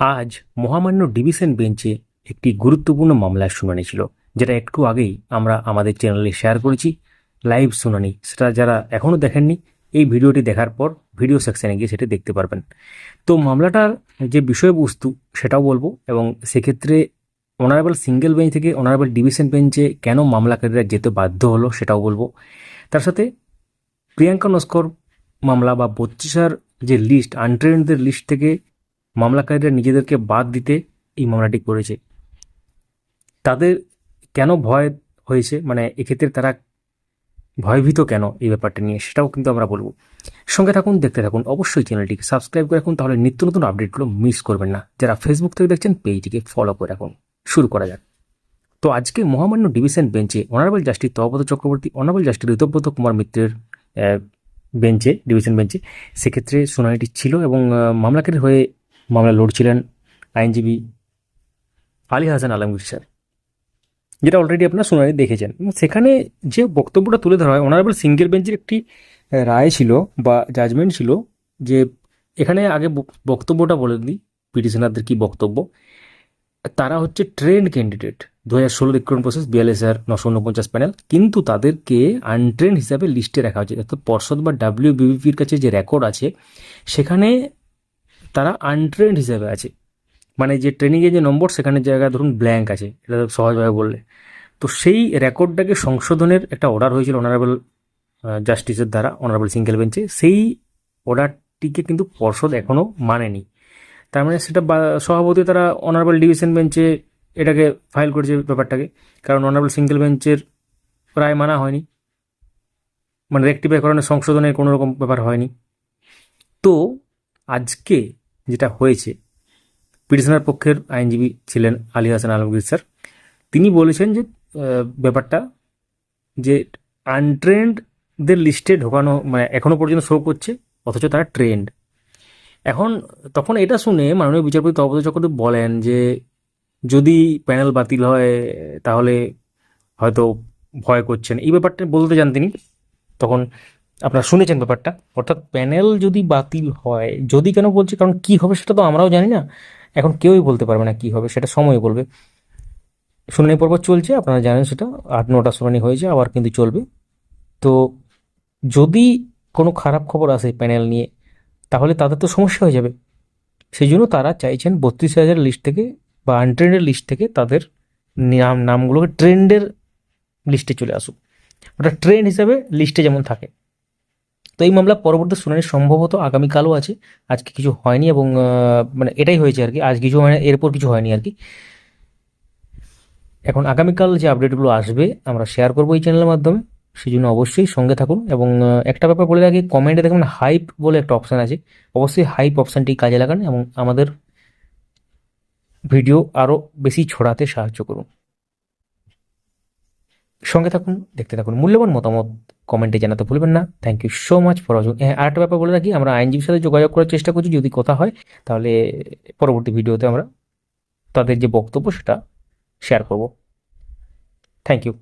আজ মহামান্য ডিভিশন বেঞ্চে একটি গুরুত্বপূর্ণ মামলার শুনানি ছিল, যেটা একটু আগেই আমরা আমাদের চ্যানেলে শেয়ার করেছি। লাইভ শুনানি, সেটা যারা এখনও দেখেননি, এই ভিডিওটি দেখার পর ভিডিও সেকশানে গিয়ে সেটি দেখতে পারবেন। তো মামলাটার যে বিষয়বস্তু, সেটাও বলব, এবং সেক্ষেত্রে অনারেবল সিঙ্গেল বেঞ্চ থেকে অনারেবল ডিভিশন বেঞ্চে কেন মামলাকারীরা যেতে বাধ্য হলো, সেটাও বলব। তার সাথে প্রিয়াঙ্কা নস্কর মামলা বা বত্রিশার যে লিস্ট আনট্রেনদের লিস্ট থেকে মামলাকারীরা নিজেদেরকে বাদ দিতে এই মামলাটি করেছে। তাদের কেন ভয় হয়েছে? মানে এক্ষেত্রে তারা ভয়ভীত কেন এই ব্যাপারটা নিয়ে? সেটাও কিন্তু আমরা বলব। সঙ্গে থাকুন, দেখতে থাকুন। অবশ্যই চ্যানেলটিকে সাবস্ক্রাইব করে রাখুন, তাহলে নিত্য নতুন আপডেটগুলো মিস করবেন না। যারা ফেসবুক থেকে দেখছেন, পেজটিকে ফলো করে রাখুন। শুরু করা যাক। তো আজকে মহামান্য ডিভিশন বেঞ্চে অনারেবল জাস্টিস তহপত চক্রবর্তী অনারেবল জাস্টিস ঋতব্রত কুমার মিত্রের বেঞ্চে, ডিভিশন বেঞ্চে, সেক্ষেত্রে শুনানিটি ছিল এবং মামলাকারীর হয়ে মামলা লড়ছিলেন আইনজীবী আলী হাসান আলমগীর স্যার। যেটা অলরেডি আপনারা শুনানি দেখেছেন। সেখানে যে বক্তব্যটা তুলে ধরা হয় অনারেবল সিঙ্গেল বেঞ্চের একটি রায় ছিল বা জাজমেন্ট ছিল যে এখানে আগে বক্তব্যটা বলে দিই পিটিশনারদের কি বক্তব্য। তারা হচ্ছে ট্রেন্ড ক্যান্ডিডেট দু হাজার ষোলো রিক্রুটমেন্ট প্রসেস বিয়াল্লিশ হাজার নশো উনপঞ্চাশ প্যানেল কিন্তু তাদেরকে আনট্রেন্ড হিসাবে লিস্টে রাখা হয়েছে। অর্থাৎ পর্ষদ বা ডাব্লিউ বিবিপির কাছে যে রেকর্ড আছে, সেখানে তারা আনট্রেন্ড হিসাবে আছে। মানে যে ট্রেনিংয়ের যে নম্বর সেখানে জায়গায় ধরুন ব্ল্যাঙ্ক আছে। এটা সহজভাবে বললে। তো সেই রেকর্ডটাকে সংশোধনের একটা অর্ডার হয়েছিল অনারেবল জাস্টিসের দ্বারা অনারেবল সিঙ্গেল বেঞ্চে সেই অর্ডারটিকে কিন্তু পর্ষদ এখনও মানেনি। তার মানে সেটা সভাপতি তারা অনারেবল ডিভিশন বেঞ্চে এটাকে ফাইল করেছে ব্যাপারটাকে। কারণ অনারেবল সিঙ্গেল বেঞ্চের রায় মানা হয়নি। মানে রেক্টিফাইকরণের সংশোধনের কোনো রকম ব্যাপার হয়নি। তো আজকে যেটা হয়েছে, পিটিশনার পক্ষের আইনজীবী ছিলেন আলী হাসান আলমগীর স্যার, তিনি বলেছেন যে ব্যাপারটা যে আনট্রেন্ডদের লিস্টে ঢোকানো মানে এখনও পর্যন্ত শো করছে, অথচ তারা ট্রেন্ড। এখন তখন এটা শুনে মাননীয় বিচারপতি তপত চক্রবর্তী বলেন যে, যদি প্যানেল বাতিল হয়, তাহলে হয়তো ভয় করছেন। এই ব্যাপারটা বলতে চান তিনি? তখন আপনারা শুনেছেন ব্যাপারটা। অর্থাৎ প্যানেল যদি বাতিল হয়, যদি কেন বলছে, কারণ কি হবে সেটা তো আমরাও জানি না, এখন কেউই বলতে পারবে না কি হবে, সেটা সময় বলবে। শুনানি পর্ব চলছে, আপনারা জানেন সেটা, আট, নটা শুনানি হয়েছে, আবার কিন্তু চলবে। তো যদি কোনো খারাপ খবর আসে প্যানেল নিয়ে, তাহলে তাদের তো সমস্যা হয়ে যাবে। সেই জন্য তারা চাইছেন বত্রিশ হাজার লিস্ট থেকে বা আনট্রেন্ডের লিস্ট থেকে তাদের নাম, নামগুলোকে ট্রেন্ডের লিস্টে চলে আসুক। ওটা ট্রেন্ড হিসাবে লিস্টে যেমন থাকে। তো এই মামলা পরবর্তী শুনানি সম্ভবত আগামীকালও আছে। আজকে কিছু হয়নি এবং মানে এটাই হয়েছে আর কি। আজ কিছু মানে এরপর কিছু হয়নি আর কি। এখন আগামীকাল যে আপডেটগুলো আসবে, আমরা শেয়ার করব এই চ্যানেলের মাধ্যমে। সেই জন্য অবশ্যই সঙ্গে থাকুন এবং একটা ব্যাপার বলে রাখি কমেন্টে দেখবেন হাইপ বলে একটা অপশান আছে। অবশ্যই হাইপ অপশানটি কাজে লাগান এবং আমাদের ভিডিও আরও বেশি ছড়াতে সাহায্য করুন। সঙ্গে থাকুন, দেখতে থাকুন। মূল্যবান মতামত কমেন্টে জানাতে ভুলবেন না। Thank you so much for watching হ্যাঁ আরেকটা ব্যাপার বলে রাখি, আমরা আইনজীবীর সাথে যোগাযোগ করার চেষ্টা করছি, যদি কথা হয়, তাহলে পরবর্তী ভিডিওতে আমরা তাদের যে বক্তব্য, সেটা শেয়ার করব। Thank you